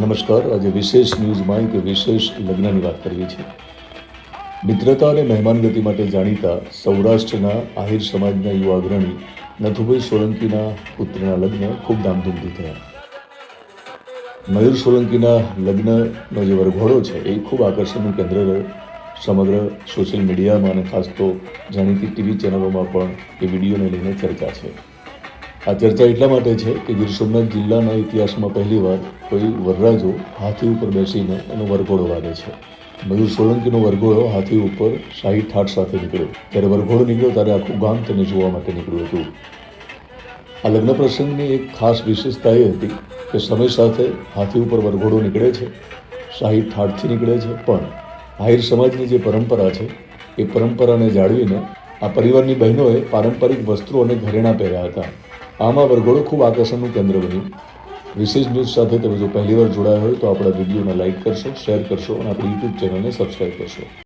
નમસ્કાર. આજે વિશેષ ન્યૂઝમાં એક વિશેષ લગ્નની વાત કરીએ છીએ. મિત્રતા અને મહેમાનગતિ માટે જાણીતા સૌરાષ્ટ્રના આહિર સમાજના યુવા અગ્રણી નથુભાઈ સોલંકીના પુત્રના લગ્ન ખૂબ ધામધૂમથી થયા. મયુર સોલંકીના લગ્નનો જે વરઘોડો છે એ ખૂબ આકર્ષણનું કેન્દ્ર રહ્યો. સમગ્ર સોશિયલ મીડિયામાં અને ખાસ તો જાણીતી ટીવી ચેનલોમાં પણ એ વિડીયોને લઈને ચર્ચા છે. આ ચર્ચા એટલા માટે છે કે ગીર સોમનાથ જિલ્લાના ઇતિહાસમાં પહેલીવાર કોઈ વરરાજો હાથી ઉપર બેસીને એનો વરઘોડો વાગે છે. મયુર સોલંકીનો વરઘોડો હાથી ઉપર શાહી ઠાઠ સાથે નીકળ્યો. ત્યારે વરઘોડો નીકળ્યો ત્યારે આખું ગામ તેને જોવા માટે નીકળ્યું હતું. આ લગ્ન પ્રસંગની એક ખાસ વિશેષતા એ હતી કે સમય સાથે હાથી ઉપર વરઘોડો નીકળે છે શાહી ઠાઠથી નીકળે છે, પણ આહિર સમાજની જે પરંપરા છે એ પરંપરાને જાળવીને આ પરિવારની બહેનોએ પારંપરિક વસ્ત્રો અને ઘરેણાં પહેર્યા હતા. આમાં વરઘોડો ખૂબ આકર્ષણનું કેન્દ્ર બન્યું. વિશેષ ન્યૂઝ સાથે તમે જો પહેલીવાર જોડાયા હોય તો આપણા વિડીયોને લાઇક કરશો શેર કરશો અને આપણી યુટ્યુબ ચેનલને સબસ્ક્રાઈબ કરશો.